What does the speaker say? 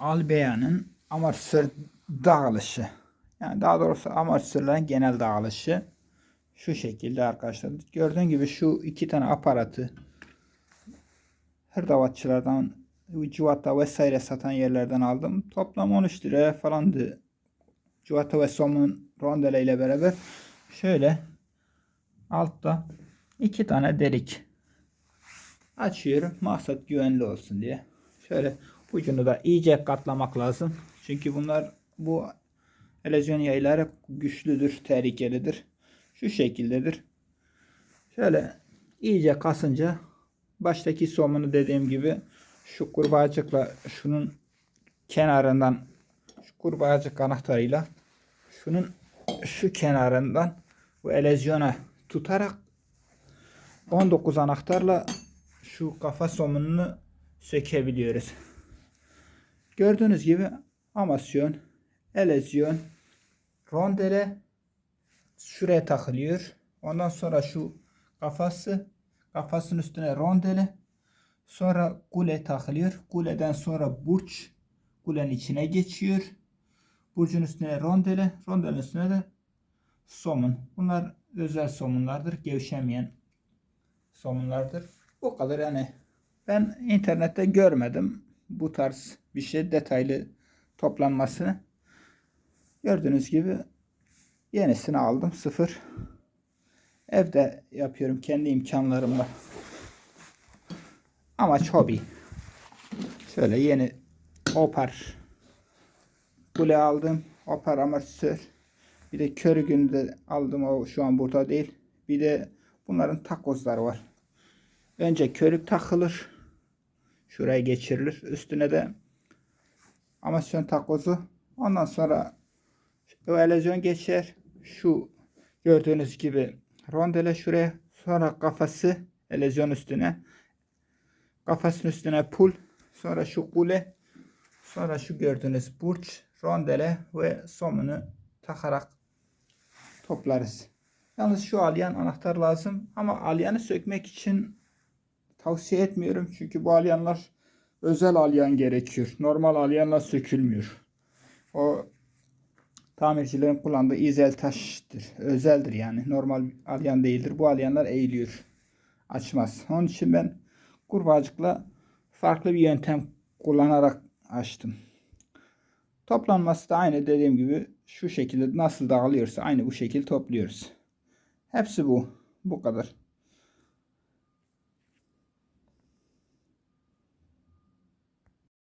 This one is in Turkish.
Albeya'nın amortisör dağılışı. Yani daha doğrusu amortisörlerin genel dağılışı. Şu şekilde arkadaşlar. Gördüğün gibi şu iki tane aparatı hırdavatçılardan, civata vesaire satan yerlerden aldım. Toplam 13 liraya falandı. Civata ve somun rondele ile beraber şöyle altta iki tane delik açıyorum. Maksat güvenli olsun diye. Şöyle ucunu da iyice katlamak lazım. Çünkü bunlar bu elezyon yayları güçlüdür, tehlikelidir. Şu şekildedir. Şöyle iyice kasınca baştaki somunu dediğim gibi şu kurbağacıkla şunun kenarından şu kurbağacık anahtarıyla şunun şu kenarından bu elezyona tutarak 19 anahtarla şu kafa somununu sökebiliyoruz. Gördüğünüz gibi amasyon, elezyon, rondele şuraya takılıyor. Ondan sonra şu kafası, kafasının üstüne rondele, sonra kule takılıyor. Kuleden sonra burç, kulenin içine geçiyor. Burcun üstüne rondele, rondelin üstüne de somun. Bunlar özel somunlardır. Gevşemeyen somunlardır. Bu kadar yani. Ben internette görmedim bu tarz bir şey detaylı toplanmasını. Gördüğünüz gibi yenisini aldım sıfır. Evde yapıyorum kendi imkanlarımla. Amaç hobi. Şöyle yeni opar kule aldım. Opar amortisör. Bir de körü günde aldım o şu an burada değil. Bir de bunların takozları var. Önce körük takılır. Şuraya geçirilir. Üstüne de amasyon takozu. Ondan sonra o elezyon geçer. Şu gördüğünüz gibi rondele şuraya. Sonra kafası elezyon üstüne. Kafasının üstüne pul. Sonra şu kule. Sonra şu gördüğünüz burç, rondele ve somunu takarak toplarız. Yalnız şu alyan anahtar lazım ama alyanı sökmek için tavsiye etmiyorum. Çünkü bu alyanlar özel alyan gerekiyor. Normal alyanla sökülmüyor. O tamircilerin kullandığı izel taştır. Özeldir yani. Normal alyan değildir. Bu alyanlar eğiliyor. Açmaz. Onun için ben kurbağacıkla farklı bir yöntem kullanarak açtım. Toplanması da aynı dediğim gibi şu şekilde nasıl dağılıyorsa aynı bu şekilde topluyoruz. Hepsi bu. Bu kadar.